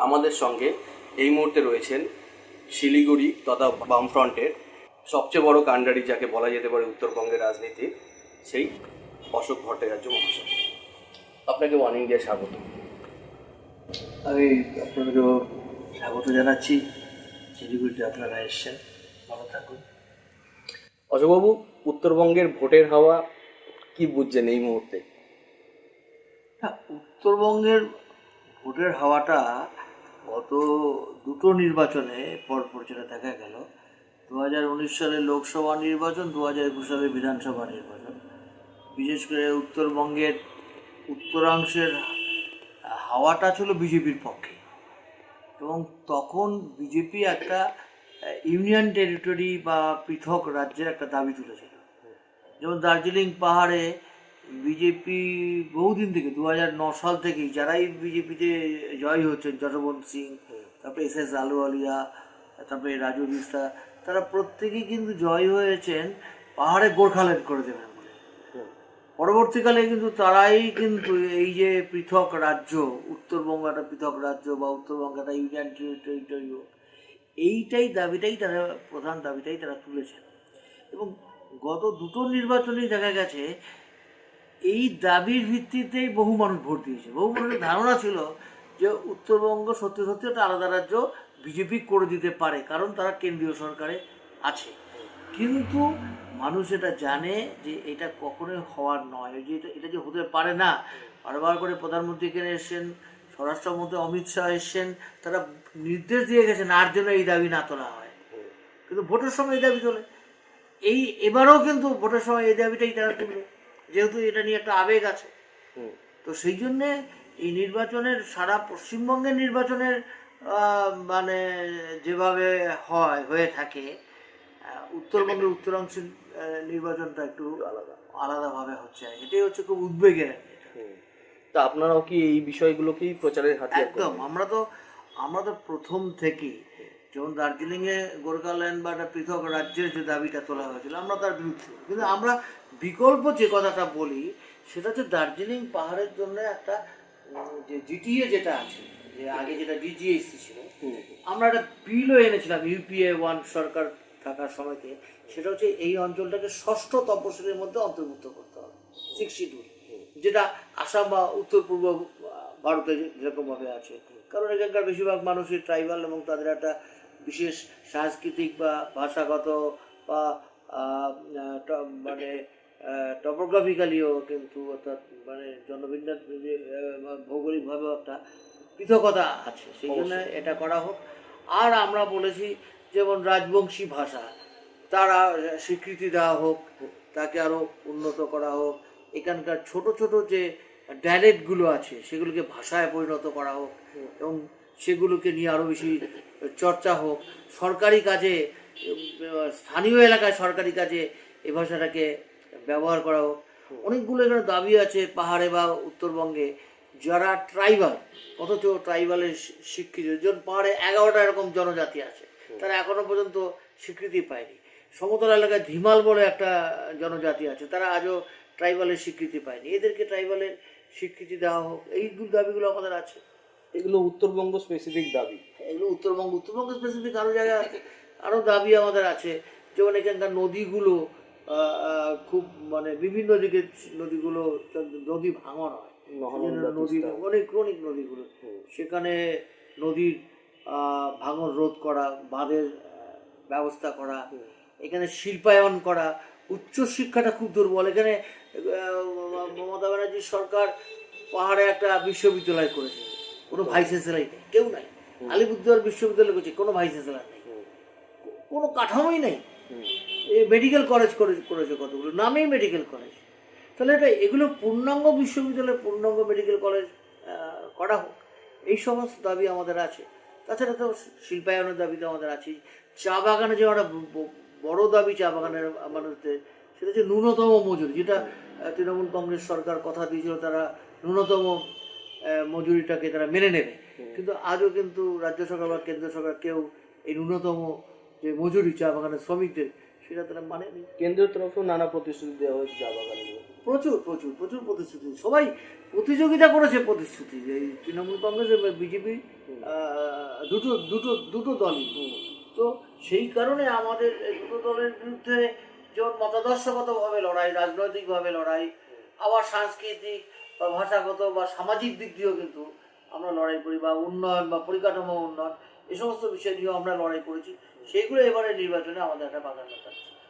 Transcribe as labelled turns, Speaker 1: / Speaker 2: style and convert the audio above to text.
Speaker 1: আমাদের সঙ্গে এই মুহূর্তে রয়েছেন শিলিগুড়ি তথা বামফ্রন্টের সবচেয়ে বড় কাণ্ডারি যাকে বলা যেতে পারে উত্তরবঙ্গের রাজনীতি সেই অশোক ভট্টাচার্য মহাশয়। আপনাকে ওয়ান দিয়ে স্বাগত।
Speaker 2: আমি আপনাদেরও স্বাগত জানাচ্ছি। শিলিগুড়িতে আপনারা এসছেন। ভালো থাকুন।
Speaker 1: অশোকবাবু উত্তরবঙ্গের ভোটের হাওয়া কি বুঝছেন এই মুহূর্তে?
Speaker 2: হ্যাঁ উত্তরবঙ্গের ভোটের হাওয়াটা গত দুটো নির্বাচনে পরপর যেটা দেখা গেল দু হাজার উনিশ সালের লোকসভা নির্বাচন দু হাজার একুশ সালে বিধানসভা নির্বাচন। বিশেষ করে উত্তরবঙ্গের উত্তরাংশের হাওয়াটা ছিল বিজেপির পক্ষে। এবং তখন বিজেপি একটা ইউনিয়ন টেরিটরি বা পৃথক রাজ্যের একটা দাবি তুলেছিল। যেমন দার্জিলিং পাহাড়ে বিজেপি বহুদিন থেকে, দু হাজার ন সাল থেকেই যারাই বিজেপিতে জয় হচ্ছেন, যশবন্ত সিং, তারপরে এস এস আলুয়ালিয়া তারপরে রাজু বিস্তা, তারা প্রত্যেকেই কিন্তু জয় হয়েছেন পাহাড়ে গোর্খাল্যান্ড করে দেবেন বলে। পরবর্তীকালে কিন্তু তারাই কিন্তু এই যে পৃথক রাজ্য, উত্তরবঙ্গ একটা পৃথক রাজ্য বা উত্তরবঙ্গ একটা ইউনিয়ন টেরিটরি, এইটাই দাবিটাই তারা, প্রধান দাবিটাই তারা তুলেছেন। এবং গত দুটো নির্বাচনেই দেখা গেছে এই দাবির ভিত্তিতেই বহু মানুষ ভোট দিয়েছে। বহু মানুষের ধারণা ছিল যে উত্তরবঙ্গ সত্যি সত্যি একটা আলাদা রাজ্য বিজেপি করে দিতে পারে, কারণ তারা কেন্দ্রীয় সরকারে আছে। কিন্তু মানুষ এটা জানে যে এটা কখনোই হওয়ার নয়, যে এটা এটা যে হতে পারে না। বারবার করে প্রধানমন্ত্রী এখানে এসছেন, স্বরাষ্ট্রমন্ত্রী অমিত শাহ এসছেন, তারা নির্দেশ দিয়ে গেছেন আর যেন এই দাবি না তোলা হয়। কিন্তু ভোটের সময় এই দাবি তোলে। এই, এবারেও কিন্তু ভোটের সময় এই দাবিটাই তারা তুলবে। যেহেতু এটা নিয়ে একটা আবেগ আছে। তো সেই জন্যে এই নির্বাচনের সারা পশ্চিমবঙ্গের নির্বাচনের মানে যেভাবে হয় হয়ে থাকে উত্তরবঙ্গের উত্তরাংশের নির্বাচনটা একটু আলাদা। আলাদাভাবে হচ্ছে এটাই হচ্ছে খুব উদ্বেগের
Speaker 1: তা আপনারাও কি এই বিষয়গুলোকেই প্রচারের হাতিয়ার
Speaker 2: একদম। আমরা তো আমরা তো প্রথম থেকেই যেমন দার্জিলিংয়ে গোর্খাল্যান্ড বা একটা পৃথক রাজ্যের যে দাবিটা তোলা হয়েছিল আমরা তার বিরুদ্ধে। কিন্তু আমরা বিকল্প যে কথাটা বলি সেটা হচ্ছে দার্জিলিং পাহাড়ের জন্য একটা যে জিটিএ যেটা আছে যে আগে যেটা ডিজিএসসি ছিল আমরা একটা বিলও এনেছিলাম ইউপিএ ওয়ান সরকার থাকার সময়তে সেটা হচ্ছে এই অঞ্চলটাকে ষষ্ঠ তপশিলের মধ্যে অন্তর্ভুক্ত করতে হবে সিক্স শিডিউল যেটা আসাম বা উত্তর পূর্ব ভারতে যেরকমভাবে আছে। কারণ এখানকার বেশিরভাগ মানুষই ট্রাইবাল এবং তাদের একটা বিশেষ সাংস্কৃতিক বা ভাষাগত বা মানে টপোগ্রাফিক্যালিও কিন্তু অর্থাৎ মানে জনবিন্যাস ভৌগোলিকভাবেও একটা পৃথকতা আছে। সেই জন্য এটা করা হোক। আর আমরা বলেছি যেমন রাজবংশী ভাষা তারা স্বীকৃতি দেওয়া হোক তাকে আরও উন্নত করা হোক এখানকার ছোট ছোট যে ডায়ালেক্টগুলো আছে সেগুলোকে ভাষায় পরিণত করা হোক এবং সেগুলোকে নিয়ে আরও বেশি চর্চা হোক। সরকারি কাজে স্থানীয় এলাকায় সরকারি কাজে এই ভাষাটাকে ব্যবহার করা হোক অনেকগুলো এখানে দাবি আছে পাহাড়ে বা উত্তরবঙ্গে। যারা ট্রাইবাল অথচ ট্রাইবালের শি- স্বীকৃতি যেমন পাহাড়ে এগারোটা এরকম জনজাতি আছে তারা এখনও পর্যন্ত স্বীকৃতি পায়নি। সমতল এলাকায় ধিমাল বলে একটা জনজাতি আছে তারা আজও ট্রাইবালের স্বীকৃতি পায়নি। এদেরকে ট্রাইবালের স্বীকৃতি দেওয়া হোক এইগুলো দাবিগুলো আমাদের আছে।
Speaker 1: এগুলো উত্তরবঙ্গ স্পেসিফিক দাবি।
Speaker 2: এগুলো উত্তরবঙ্গ উত্তরবঙ্গ স্পেসিফিক আরও জায়গায় আছে আরও দাবি আমাদের আছে। যেমন এখানকার নদীগুলো খুব মানে বিভিন্ন দিকে নদীগুলো নদী ভাঙন হয়। নদী অনেক ক্রনিক নদীগুলো। সেখানে নদীর ভাঙন রোধ করা বাঁধের ব্যবস্থা করা এখানে শিল্পায়ন করা উচ্চ শিক্ষাটা খুব দুর্বল। এখানে মমতা ব্যানার্জির সরকার পাহাড়ে একটা বিশ্ববিদ্যালয় করেছে। কোনো ভাইস চ্যান্সেলার নেই কেউ নাই। আলিপুরদুয়ার বিশ্ববিদ্যালয় করেছে কোনো ভাইস চ্যান্সেলার নেই। কোনো কাঠামোই নেই। মেডিকেল কলেজ করে করেছে কতগুলো? নামেই মেডিকেল কলেজ তাহলে এটা, এগুলো পূর্ণাঙ্গ বিশ্ববিদ্যালয়, পূর্ণাঙ্গ মেডিকেল কলেজ করা হোক। এই সমস্ত দাবি আমাদের আছে। তাছাড়া তো শিল্পায়নের দাবি তো আমাদের আছে চা বাগানে যে ব- বড় দাবি চা বাগানের মানুষদের, সেটা হচ্ছে ন্যূনতম মজুরি। যেটা তৃণমূল কংগ্রেস সরকার কথা দিয়েছিল, তারা ন্যূনতম মজুরিটাকে তারা মেনে নেবে। কিন্তু আজও কিন্তু রাজ্য সরকার বা কেন্দ্র সরকার কেউ এই ন্যূনতম যে মজুরি চা বাগানের শ্রমিকদের সেটা তারা মানেনি
Speaker 1: কেন্দ্রের তরফেও নানা প্রতিশ্রুতি দেওয়া হয়েছে চা বাগানগুলো
Speaker 2: প্রচুর প্রচুর প্রচুর প্রতিশ্রুতি। সবাই প্রতিযোগিতা করেছে প্রতিশ্রুতি। যে এই তৃণমূল কংগ্রেস এবং বিজেপি দুটো দুটো দুটো দলই। তো সেই কারণে আমাদের এই দুটো দলের বিরুদ্ধে যেমন মতাদর্শগতভাবে লড়াই রাজনৈতিকভাবে লড়াই আবার সাংস্কৃতিক বা ভাষাগত বা সামাজিক দিক দিয়েও কিন্তু আমরা লড়াই করি বা উন্নয়ন বা পরিকাঠামো উন্নয়ন। এই সমস্ত বিষয় নিয়েও আমরা লড়াই করেছি। সেইগুলো এবারে নির্বাচনে আমাদের একটা প্রাধান্য থাকছে